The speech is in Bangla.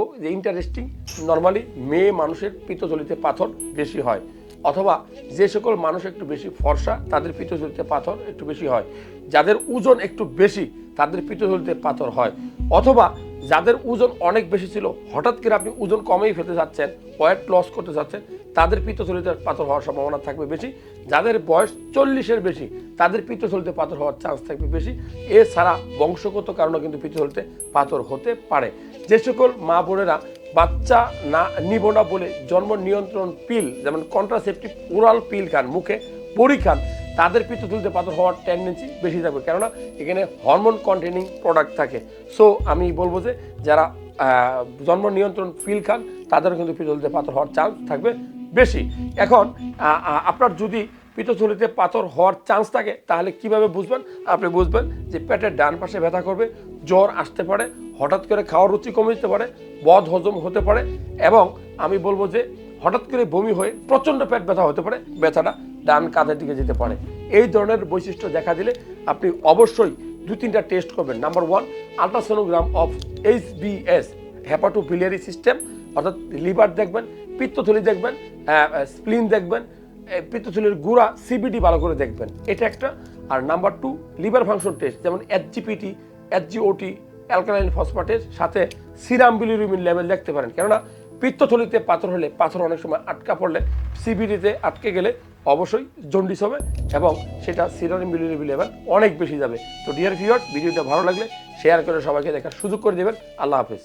ও ইন্টারেস্টিং নর্মালি মেয়ে মানুষের পিত্তথলিতে পাথর বেশি হয়। অথবা যে সকল মানুষ একটু বেশি ফর্সা, তাদের পিত্তথলিতে পাথর একটু বেশি হয়। যাদের ওজন একটু বেশি, তাদের পিত্তথলিতে পাথর হয়। অথবা যাদের ওজন অনেক বেশি ছিল, হঠাৎ করে আপনি ওজন কমেই ফেলতে যাচ্ছেন ওয়েট লস করতে যাচ্ছেন তাদের পিত্তথলিতে পাথর হওয়ার সম্ভাবনা থাকবে বেশি। যাদের বয়স চল্লিশের বেশি, তাদের পিত্তথলিতে পাথর হওয়ার চান্স থাকবে বেশি। এছাড়া বংশগত কারণে কিন্তু পিত্তথলিতে পাথর হতে পারে। যে সকল মা বোনেরা বাচ্চা না নিব না বলে জন্ম নিয়ন্ত্রণ পিল, যেমন কন্ট্রাসেপটিভ ওরাল পিল খান, মুখে বড়ি খান, তাদের পিত্তথলিতে পাথর হওয়ার টেন্ডেন্সি বেশি থাকবে। কেননা, এখানে হরমোন কন্টেনিং প্রোডাক্ট থাকে। সো আমি বলব যে, যারা জন্ম নিয়ন্ত্রণ ফিল খান, তাদেরও কিন্তু পিত্তথলিতে পাথর হওয়ার চান্স থাকবে। বেশি। এখন আপনার যদি পিত্তথলিতে পাথর হওয়ার চান্স থাকে, তাহলে কীভাবে বুঝবেন? আপনি বুঝবেন যে পেটের ডান পাশে ব্যথা করবে, জ্বর আসতে পারে, হঠাৎ করে খাওয়ার রুচি কমে যেতে পারে, বদ হজম হতে পারে এবং আমি বলব যে হঠাৎ করে বমি হয়ে প্রচণ্ড পেট ব্যথা হতে পারে, ব্যথাটা ডান কাঁধের দিকে যেতে পারে। এই ধরনের বৈশিষ্ট্য দেখা দিলে আপনি অবশ্যই দু তিনটা টেস্ট করবেন। Number one ultrasonogram of H BS hepatobiliary system অর্থাৎ লিভার দেখবেন, পিত্তথলি দেখবেন স্প্লিন দেখবেন পিত্তথলির গুঁড়া সিবিডি ভালো করে দেখবেন। এটা একটা। আর number two, liver function test, যেমন এইচজিপিটি এইচজিওটি অ্যালকালাইন ফসফেটের সাথে সিরাম বিলিরুবিন লেভেল দেখতে পারেন। কেননা পিত্তথলিতে পাথর হলে, পাথর অনেক সময় আটকা পড়লে সিবিডিতে আটকে গেলে অবশ্যই জন্ডিস হবে এবং সেটা সিরাম বিলিরুবিন লেভেল অনেক বেশি যাবে। তো ডিয়ার ভিউয়ার ভিডিওটা ভালো লাগলে শেয়ার করে সবাইকে দেখার সুযোগ করে দেবেন। আল্লাহ হাফেজ।